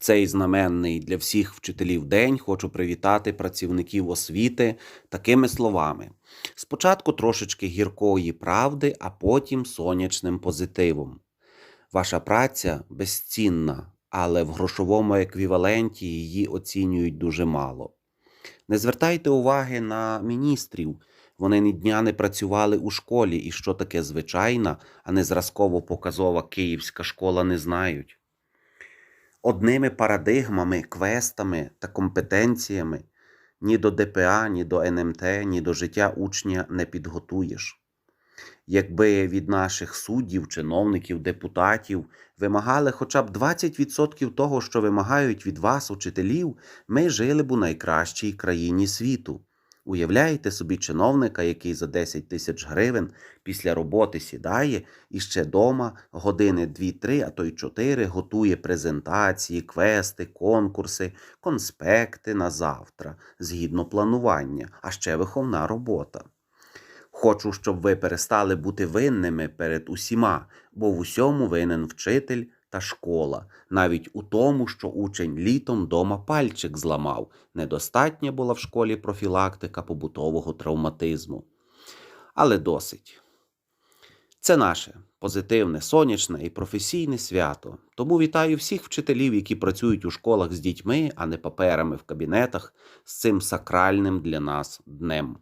Цей знаменний для всіх вчителів день хочу привітати працівників освіти такими словами: спочатку трошечки гіркої правди, а потім сонячним позитивом. Ваша праця безцінна, але в грошовому еквіваленті її оцінюють дуже мало. Не звертайте уваги на міністрів. Вони ні дня не працювали у школі, і що таке звичайна, а не зразково-показова київська школа не знають. Одними парадигмами, квестами та компетенціями ні до ДПА, ні до НМТ, ні до життя учня не підготуєш. Якби від наших суддів, чиновників, депутатів вимагали хоча б 20% того, що вимагають від вас, учителів, ми жили б у найкращій країні світу. Уявляєте собі чиновника, який за 10 тисяч гривень після роботи сідає і ще дома години 2-3, а то й 4 готує презентації, квести, конкурси, конспекти на завтра, згідно планування, а ще виховна робота. Хочу, щоб ви перестали бути винними перед усіма, бо в усьому винен вчитель та школа, навіть у тому, що учень літом дома пальчик зламав. Недостатня була в школі профілактика побутового травматизму. Але досить. Це наше позитивне, сонячне і професійне свято. Тому вітаю всіх вчителів, які працюють у школах з дітьми, а не паперами в кабінетах з цим сакральним для нас днем.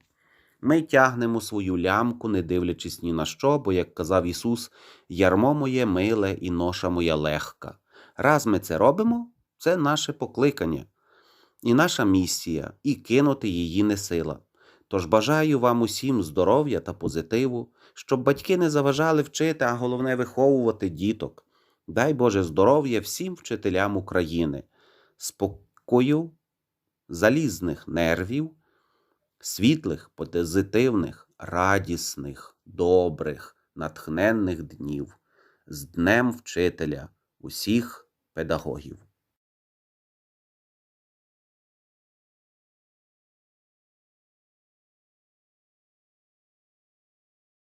Ми тягнемо свою лямку, не дивлячись ні на що, бо, як казав Ісус, ярмо моє миле і ноша моя легка. Раз ми це робимо, це наше покликання і наша місія, і кинути її не сила. Тож бажаю вам усім здоров'я та позитиву, щоб батьки не заважали вчити, а головне виховувати діток. Дай Боже здоров'я всім вчителям України, спокою, залізних нервів світлих, позитивних, радісних, добрих, натхненних днів з Днем Вчителя усіх педагогів.